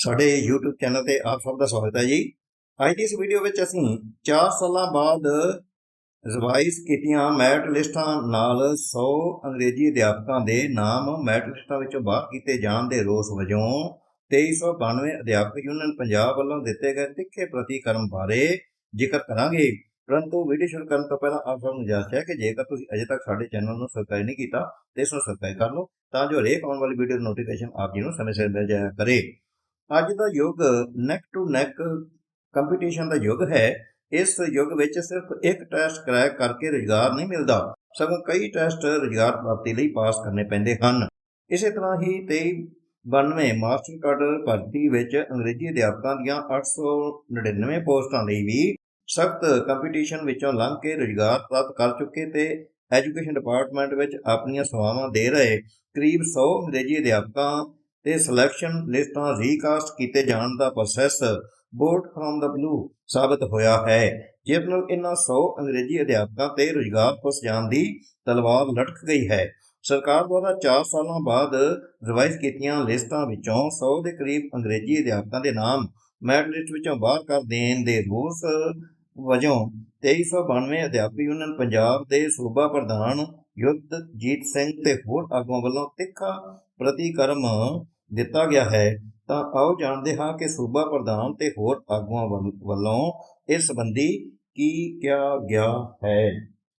ਸਾਡੇ YouTube channel ਤੇ ਆਪ ਸਭ ਦਾ ਸਵਾਗਤ ਹੈ ਜੀ। ਅੱਜ ਦੀ ਇਸ ਵੀਡੀਓ ਵਿੱਚ ਅਸੀਂ 4 ਸਾਲਾਂ ਬਾਅਦ ਰਿਵਾਈਜ਼ ਕੀਤੀਆਂ ਮੈਰਿਟ ਲਿਸਟਾਂ ਨਾਲ 100 ਅੰਗਰੇਜ਼ੀ ਅਧਿਆਪਕਾਂ ਦੇ ਨਾਮ ਮੈਰਿਟ ਲਿਸਟਾਂ ਵਿੱਚੋਂ ਬਾਹਰ ਕੀਤੇ ਜਾਣ ਦੇ ਰੋਸ ਵਜੋਂ 2392 ਅਧਿਆਪਕ ਯੂਨੀਅਨ ਪੰਜਾਬ ਵੱਲੋਂ ਦਿੱਤੇ ਗਏ ਤਿੱਖੇ ਪ੍ਰਤੀਕਰਮ ਬਾਰੇ ਜ਼ਿਕਰ ਕਰਾਂਗੇ। ਪਰੰਤੂ ਵੀਡੀਓ ਸ਼ੁਰੂ ਕਰਨ ਤੋਂ ਪਹਿਲਾਂ ਆਪ ਸਭ ਨੂੰ ਗੁਜ਼ਾਰਿਸ਼ ਹੈ ਕਿ ਜੇਕਰ ਤੁਸੀਂ ਅਜੇ ਤੱਕ ਸਾਡੇ ਚੈਨਲ ਨੂੰ ਸਬਸਕ੍ਰਾਈਬ ਨਹੀਂ ਕੀਤਾ, ਤੇ ਇਸ ਨੂੰ ਸਬਸਕ੍ਰਾਈਬ ਕਰ ਲਓ, ਤਾਂ ਜੋ ਹਰੇਕ ਆਉਣ ਵਾਲੀ ਵੀਡੀਓ ਦੀ ਨੋਟੀਫਿਕੇਸ਼ਨ ਆਪ ਜੀ ਨੂੰ ਸਮੇਂ ਸਿਰ ਮਿਲ ਜਾਇਆ ਕਰੇ। ਅੱਜ ਦਾ ਯੁੱਗ ਨੈਕ ਟੂ ਨੈਕ ਕੰਪੀਟੀਸ਼ਨ ਦਾ ਯੁੱਗ ਹੈ। ਇਸ ਯੁੱਗ ਵਿੱਚ ਸਿਰਫ ਇੱਕ ਟੈਸਟ ਕਰੈਕ ਕਰਕੇ ਰੁਜ਼ਗਾਰ ਨਹੀਂ ਮਿਲਦਾ। ਸਗੋਂ ਕਈ ਟੈਸਟ ਰੁਜ਼ਗਾਰ ਪ੍ਰਾਪਤੀ ਲਈ ਪਾਸ ਕਰਨੇ ਪੈਂਦੇ ਹਨ। ਇਸੇ ਤਰ੍ਹਾਂ ਹੀ 2392 ਮਾਸਟਰ ਕਾਡਰ ਭਰਤੀ ਵਿੱਚ ਅੰਗਰੇਜ਼ੀ ਅਧਿਆਪਕਾਂ ਦੀਆਂ 899 ਪੋਸਟਾਂ ਲਈ ਵੀ ਸਖਤ ਕੰਪੀਟੀਸ਼ਨ ਵਿੱਚੋਂ ਲੰਘ ਕੇ ਰੁਜ਼ਗਾਰ ਪ੍ਰਾਪਤ ਕਰ ਚੁੱਕੇ ਤੇ ਐਜੂਕੇਸ਼ਨ ਡਿਪਾਰਟਮੈਂਟ ਵਿੱਚ ਆਪਣੀਆਂ ਸੇਵਾਵਾਂ ਦੇ ਰਹੇ ਕਰੀਬ 100 ਅੰਗਰੇਜ਼ੀ ਅਧਿਆਪਕਾਂ ਤੇ ਸਿਲੈਕਸ਼ਨ ਲਿਸਟਾਂ ਰੀਕਾਸਟ ਕੀਤੇ ਜਾਣ ਦਾ ਪ੍ਰੋਸੈਸ ਬੋਰਡ ਫਰਮ ਦਾ ਬਲੂ ਸਾਬਤ ਹੋਇਆ ਹੈ, ਜਿਸ ਨਾਲ ਇਹਨਾਂ 100 ਅੰਗਰੇਜ਼ੀ ਅਧਿਆਪਕਾਂ ਤੇ ਰੁਜ਼ਗਾਰ ਪੁੱਛ ਜਾਣ ਦੀ ਤਲਵਾਰ ਲਟਕ ਗਈ ਹੈ। ਸਰਕਾਰ ਦੁਆਰਾ 4 ਸਾਲਾਂ ਬਾਅਦ ਰਿਵਾਈਜ਼ ਕੀਤੀਆਂ ਲਿਸਟਾਂ ਵਿੱਚੋਂ 100 ਦੇ ਕਰੀਬ ਅੰਗਰੇਜ਼ੀ ਅਧਿਆਪਕਾਂ ਦੇ ਨਾਮ ਮੈਰਿਟ ਲਿਸਟ ਵਿੱਚੋਂ ਬਾਹਰ ਕਰ ਦੇਣ ਦੇ ਰੋਸ ਵਜੋਂ 2392 ਅਧਿਆਪਕ ਯੂਨੀਅਨ ਪੰਜਾਬ ਦੇ ਸੂਬਾ ਪ੍ਰਧਾਨ ਯੁੱਧਜੀਤ ਸਿੰਘ ਤੇ ਹੋਰ ਆਗੂਆਂ ਵੱਲੋਂ ਤਿੱਖਾ ਪ੍ਰਤੀਕਰਮ ਦਿੱਤਾ ਗਿਆ ਹੈ, ਤਾਂ ਆਓ ਜਾਣਦੇ ਹਾਂ ਕਿ ਸੂਬਾ ਪ੍ਰਧਾਨ ਤੇ ਹੋਰ ਆਗੂਆਂ ਵੱਲ- ਵੱਲੋਂ ਇਸ ਸੰਬੰਧੀ ਕੀ ਕਿਹਾ ਗਿਆ ਹੈ।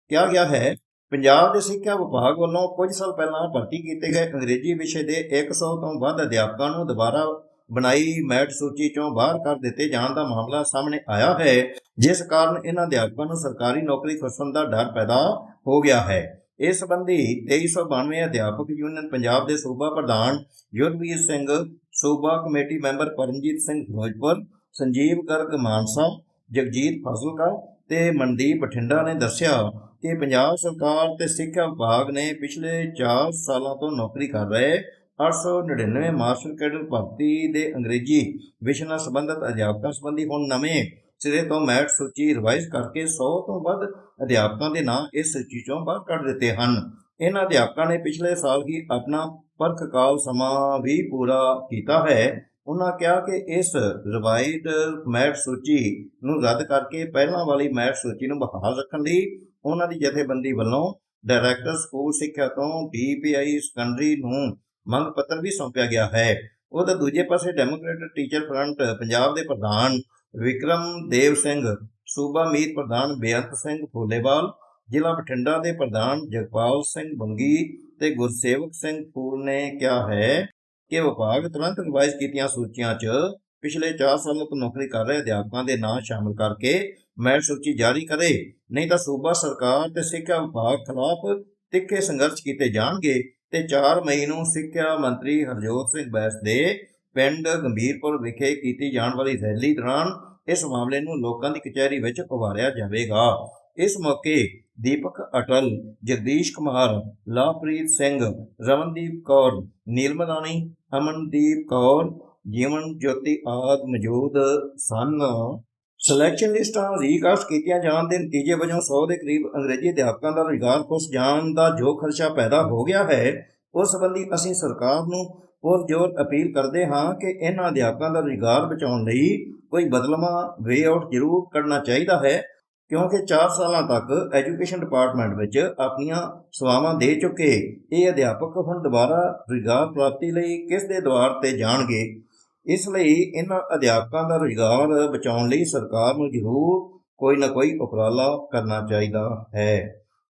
ਕਿਹਾ ਗਿਆ ਹੈ, ਪੰਜਾਬ ਦੇ ਸਿੱਖਿਆ ਵਿਭਾਗ ਵੱਲੋਂ ਕੁਝ ਸਾਲ ਪਹਿਲਾਂ ਭਰਤੀ ਕੀਤੇ ਗਏ ਅੰਗਰੇਜ਼ੀ ਵਿਸ਼ੇ ਦੇ 100 ਤੋਂ ਵੱਧ ਅਧਿਆਪਕਾਂ ਨੂੰ ਦੁਬਾਰਾ ਬਣਾਈ ਮੈਟ ਸੂਚੀ ਚੋਂ ਬਾਹਰ ਕਰ ਦਿੱਤੇ ਜਾਣ ਦਾ ਮਾਮਲਾ ਸਾਹਮਣੇ ਆਇਆ ਹੈ, ਜਿਸ ਕਾਰਨ ਇਹਨਾਂ ਅਧਿਆਪਕਾਂ ਨੂੰ ਸਰਕਾਰੀ ਨੌਕਰੀ ਖਸਣ ਦਾ ਡਰ ਪੈਦਾ ਹੋ ਗਿਆ ਹੈ। ਇਸ ਸੰਬੰਧੀ 2392 ਅਧਿਆਪਕ ਯੂਨੀਅਨ ਪੰਜਾਬ ਦੇ ਸੂਬਾ ਪ੍ਰਧਾਨ ਯੁੱਧਵੀਰ ਸਿੰਘ, ਸੂਬਾ ਕਮੇਟੀ ਮੈਂਬਰ ਪਰਮਜੀਤ ਸਿੰਘ ਫਿਰੋਜ਼ਪੁਰ, ਸੰਜੀਵ ਗਰਗ ਮਾਨਸਾ, ਜਗਜੀਤ ਫਾਜ਼ਿਲਕਾ ਤੇ ਮਨਦੀਪ ਬਠਿੰਡਾ ਨੇ ਦੱਸਿਆ ਕਿ ਪੰਜਾਬ ਸਰਕਾਰ ਤੇ ਸਿੱਖਿਆ ਵਿਭਾਗ ਨੇ ਪਿਛਲੇ 4 ਸਾਲਾਂ ਤੋਂ ਨੌਕਰੀ ਕਰ ਰਹੇ 899 ਮਾਸਟਰ ਕੈਡਰ ਭਰਤੀ ਦੇ ਅੰਗਰੇਜ਼ੀ ਵਿਸ਼ੇ ਨਾਲ ਸੰਬੰਧਿਤ ਅਧਿਆਪਕਾਂ ਸੰਬੰਧੀ ਹੁਣ ਨਵੇਂ ਸਿਰੇ ਤੋਂ ਮੈਟ ਸੂਚੀ ਰਿਵਾਈਜ਼ ਕਰਕੇ 100 ਤੋਂ ਵੱਧ ਅਧਿਆਪਕਾਂ ਦੇ ਨਾਂ ਇਸ ਸੂਚੀ ਚੋਂ ਬਾਹਰ ਕੱਢ ਦਿੱਤੇ ਹਨ। ਇਹਨਾਂ ਅਧਿਆਪਕਾਂ ਨੇ ਪਿਛਲੇ ਸਾਲ ਹੀ ਆਪਣਾ ਪਰਖਕਾਲ ਸਮਾਂ ਵੀ ਪੂਰਾ ਕੀਤਾ ਹੈ। ਉਹਨਾਂ ਕਿਹਾ ਕਿ ਇਸ ਰਿਵਾਈਡ ਮੈਟ ਸੂਚੀ ਨੂੰ ਰੱਦ ਕਰਕੇ ਪਹਿਲਾਂ ਵਾਲੀ ਮੈਟ ਸੂਚੀ ਨੂੰ ਬਹਾਲ ਰੱਖਣ ਲਈ ਉਹਨਾਂ ਦੀ ਜਥੇਬੰਦੀ ਵੱਲੋਂ ਡਾਇਰੈਕਟਰ ਸਕੂਲ ਸਿੱਖਿਆ ਤੋਂ ਡੀਪੀਆਈ ਸੈਕੰਡਰੀ ਨੂੰ ਮੰਗ ਪੱਤਰ ਵੀ ਸੌਂਪਿਆ ਗਿਆ ਹੈ। ਉਹਦੇ ਦੂਜੇ ਪਾਸੇ ਡੈਮੋਕ੍ਰੈਟਿਕ ਟੀਚਰ ਫਰੰਟ ਪੰਜਾਬ ਦੇ ਪ੍ਰਧਾਨ ਵਿਕਰਮ ਦੇਵ ਸਿੰਘ, ਸੂਬਾ ਮੀਤ ਪ੍ਰਧਾਨ ਬੇਅੰਤ ਸਿੰਘ ਫੋਲੇਵਾਲ ਜ਼ਿਲ੍ਹਾ ਬਠਿੰਡਾ ਦੇ ਪ੍ਰਧਾਨ ਜਗਪਾਲ ਸਿੰਘ ਬੰਗੀ ਤੇ ਗੁਰਸੇਵਕ ਸਿੰਘ ਫੂਲ ਨੇ ਕਿਹਾ ਹੈ ਕਿ ਵਿਭਾਗ ਤੁਰੰਤ ਰਿਵਾਈਜ਼ ਕੀਤੀਆਂ ਸੂਚੀਆਂ 'ਚ ਪਿਛਲੇ 4 ਸਾਲਾਂ ਤੋਂ ਨੌਕਰੀ ਕਰ ਰਹੇ ਅਧਿਆਪਕਾਂ ਦੇ ਨਾਂ ਸ਼ਾਮਲ ਕਰਕੇ ਮੈਰਿਟ ਸੂਚੀ ਜਾਰੀ ਕਰੇ। ਨਹੀਂ ਤਾਂ ਸੂਬਾ ਸਰਕਾਰ ਤੇ ਸਿੱਖਿਆ ਵਿਭਾਗ ਖਿਲਾਫ ਤਿੱਖੇ ਸੰਘਰਸ਼ ਕੀਤੇ ਜਾਣਗੇ ਤੇ 4 ਮਈ ਨੂੰ ਸਿੱਖਿਆ ਮੰਤਰੀ ਹਰਜੋਤ ਸਿੰਘ ਬੈਸ ਦੇ ਪਿੰਡ ਗੰਭੀਰਪੁਰ ਵਿਖੇ ਕੀਤੀ ਜਾਣ ਵਾਲੀ ਰੈਲੀ ਦੌਰਾਨ ਇਸ ਮਾਮਲੇ ਨੂੰ ਲੋਕਾਂ ਦੀ ਕਚਹਿਰੀ ਵਿੱਚ ਉਭਾਰਿਆ ਜਾਵੇਗਾ। ਇਸ ਮੌਕੇ ਦੀਪਕ ਅਟਲ, ਜਗਦੀਸ਼ ਕੁਮਾਰ, ਲਵਪ੍ਰੀਤ ਸਿੰਘ ਰਮਨਦੀਪ ਕੌਰ, ਨੀਲਮਦਾਨੀ, ਅਮਨਦੀਪ ਕੌਰ, ਜੀਵਨ ਜੋਤੀ ਆਦ ਮੌਜੂਦ ਸਨ। ਸਿਲੈਕਸ਼ਨ ਲਿਸਟਾਂ ਰੀਕਾਸਟ ਕੀਤੀਆਂ ਜਾਣ ਦੇ ਨਤੀਜੇ ਵਜੋਂ 100 ਦੇ ਕਰੀਬ ਅੰਗਰੇਜ਼ੀ ਅਧਿਆਪਕਾਂ ਦਾ ਰੁਜ਼ਗਾਰ ਫੁੱਸ ਜਾਣ ਦਾ ਜੋ ਖਦਸ਼ਾ ਪੈਦਾ ਹੋ ਗਿਆ ਹੈ ਉਸ ਸੰਬੰਧੀ ਅਸੀਂ ਸਰਕਾਰ ਨੂੰ ਪੁਰ ਜ਼ੋਰ ਅਪੀਲ ਕਰਦੇ ਹਾਂ ਕਿ ਇਹਨਾਂ ਅਧਿਆਪਕਾਂ ਦਾ ਰੁਜ਼ਗਾਰ ਬਚਾਉਣ ਲਈ ਕੋਈ ਬਦਲਵਾਂ ਵੇ ਆਊਟ ਜ਼ਰੂਰ ਕਰਨਾ ਚਾਹੀਦਾ ਹੈ, ਕਿਉਂਕਿ 4 ਸਾਲਾਂ ਤੱਕ ਐਜੂਕੇਸ਼ਨ ਡਿਪਾਰਟਮੈਂਟ ਵਿੱਚ ਆਪਣੀਆਂ ਸੇਵਾਵਾਂ ਦੇ ਚੁੱਕੇ ਇਹ ਅਧਿਆਪਕ ਹੁਣ ਦੁਬਾਰਾ ਰੁਜ਼ਗਾਰ ਪ੍ਰਾਪਤੀ ਲਈ ਕਿਸ ਦੇ ਦੁਆਰ ਤੇ ਜਾਣਗੇ? ਇਸ ਲਈ ਇਹਨਾਂ ਅਧਿਆਪਕਾਂ ਦਾ ਰੁਜ਼ਗਾਰ ਬਚਾਉਣ ਲਈ ਸਰਕਾਰ ਨੂੰ ਜ਼ਰੂਰ ਕੋਈ ਨਾ ਕੋਈ ਉਪਰਾਲਾ ਕਰਨਾ ਚਾਹੀਦਾ ਹੈ।